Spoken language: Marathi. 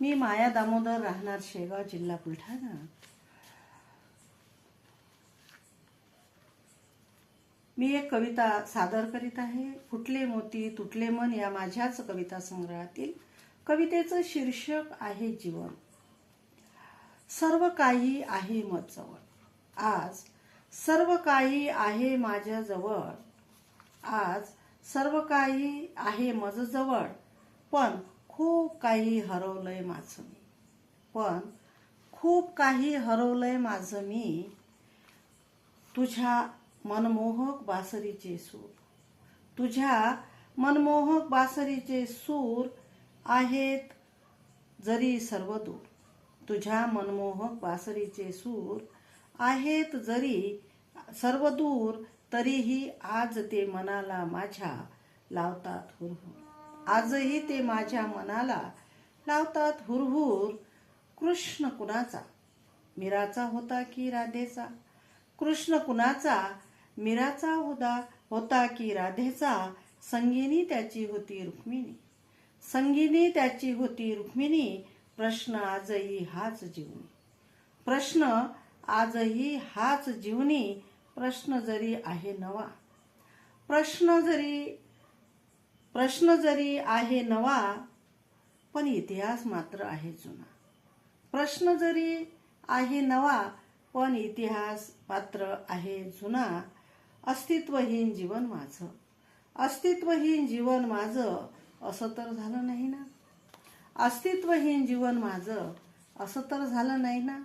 मी माया दामोदर राहणार शेगाव जिल्हा बुलढाणा. मी एक कविता सादर करीत आहे. फुटले मोती तुटले मन या माझ्याच कविता संग्रहातील. कवितेचं शीर्षक आहे जीवन. सर्व काही आहे मजजवळ आज सर्व काही आहे माझ्याजवळ आज सर्व काही आहे मजजवळ. पण खूप काही हरवलंय माझं मी. पण खूप काही हरवलंय माझं मी तुझ्या मनमोहक बासरीचे सूर. तुझ्या मनमोहक बासरीचे सूर आहेत जरी सर्व दूर. तुझ्या मनमोहक बासरीचे सूर आहेत जरी सर्व दूर तरीही आज ते मनाला माझ्या लावतात हुरहुर. आजही ते माझ्या मनाला लावतात हुरहुर. कृष्ण कुणाचा? मीराचा होता की राधेचा? कृष्ण कुणाचा? मीराचा होता होता की राधेचा? संगिनी त्याची होती रुक्मिणी. संगिनी त्याची होती रुक्मिणी. प्रश्न आजही हाच जीवनी. प्रश्न आजही हाच जीवनी. प्रश्न जरी आहे नवा. प्रश्न जरी प्रश्न जरी आहे नवा पण इतिहास मात्र आहे जुना. प्रश्न जरी आहे नवा पण इतिहास मात्र आहे जुना. अस्तित्वहीन जीवन माझं. अस्तित्वहीन जीवन माझं असं तर झालं नाही ना? अस्तित्वहीन जीवन माझं असं तर झालं नाही ना?